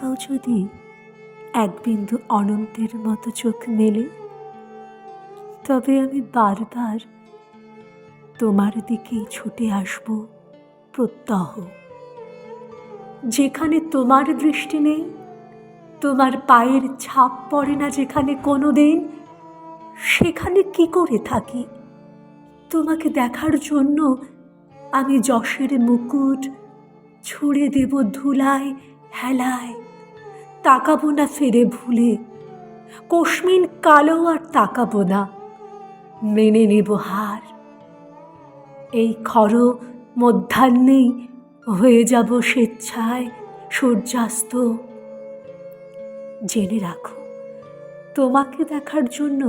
যদি এক বিন্দু অনন্তের মতো চোখ মেলে, তবে আমি বারবার তোমার দিকেই ছুটে আসব প্রত্যহ। যেখানে তোমার দৃষ্টি নেই, তোমার পায়ের ছাপ পড়ে না যেখানে কোনো দিন সেখানে কি করে থাকি? তোমাকে দেখার জন্য আমি যশের মুকুট ছুঁড়ে দেব ধুলায়, হেলায় তাকাবো না ফেরে ভুলে। কশ্মিন কালো আর তাকাবো না। মেনে নেব হার। এই খর মধ্যাহ্নেই হয়ে যাব স্বেচ্ছায় সূর্যাস্ত। জেনে রাখো, তোমাকে দেখার জন্য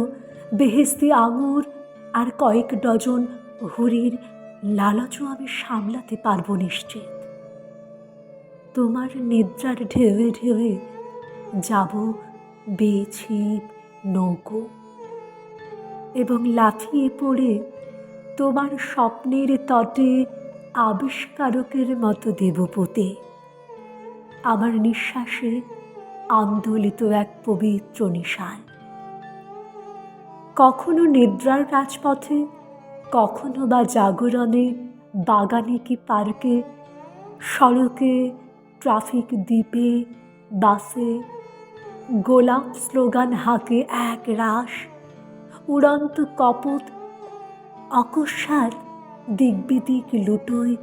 বেহেস্তি আঙুর আর কয়েক ডজন হুরির লালচও আমি সামলাতে পারব নিশ্চিত। তোমার নিদ্রার ঢেউয়ে ঢেউয়ে যাব বেছিপ নৌকো এবং লাফিয়ে পড়ে তোমার স্বপ্নের তটে আবিষ্কারকের মতো দেবপোতে। আমার নিঃশ্বাসে আন্দোলিত এক পবিত্র নিশান। কখনো নিদ্রার রাজপথে, কখনো বা জাগরণে, বাগানে কি পার্কে, সড়কে, ট্রাফিক দ্বীপে, বাসে গোলাপ স্লোগান হাঁকে এক রাস উড়ন্ত কপত, অকস্মাৎ দিকবিদিক লুটোয়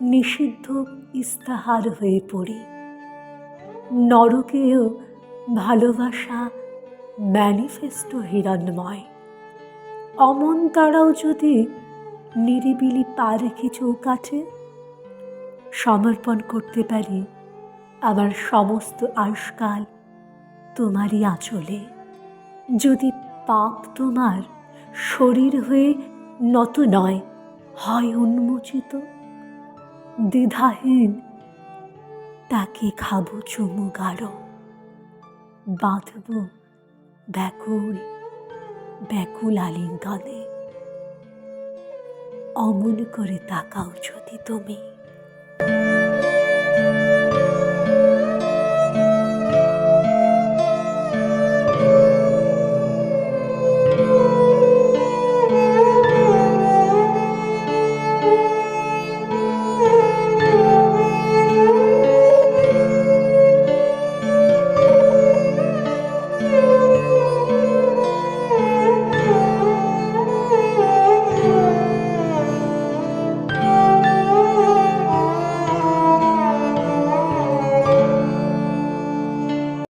নিষিদ্ধ ইস্তাহার হয়ে পড়ি। নরকেও ভালোবাসা ম্যানিফেস্টো হিরণময়। অমন তারাও যদি নিরিবিলি পা রেখে চৌকাঠে সমর্পণ করতে পারি আমার সমস্ত আয়ুষ্কাল তোমারই আঁচলে। যদি পাপ তোমার শরীর হয়ে নত নয়, হয় উন্মোচিত, দ্বিধাহীন, তাকে খাব চুমু গাঢ়। বাঁধব ব্যাকুল ব্যাকুল আলিঙ্গনে। অমন করে তাকাও যদি তুমি।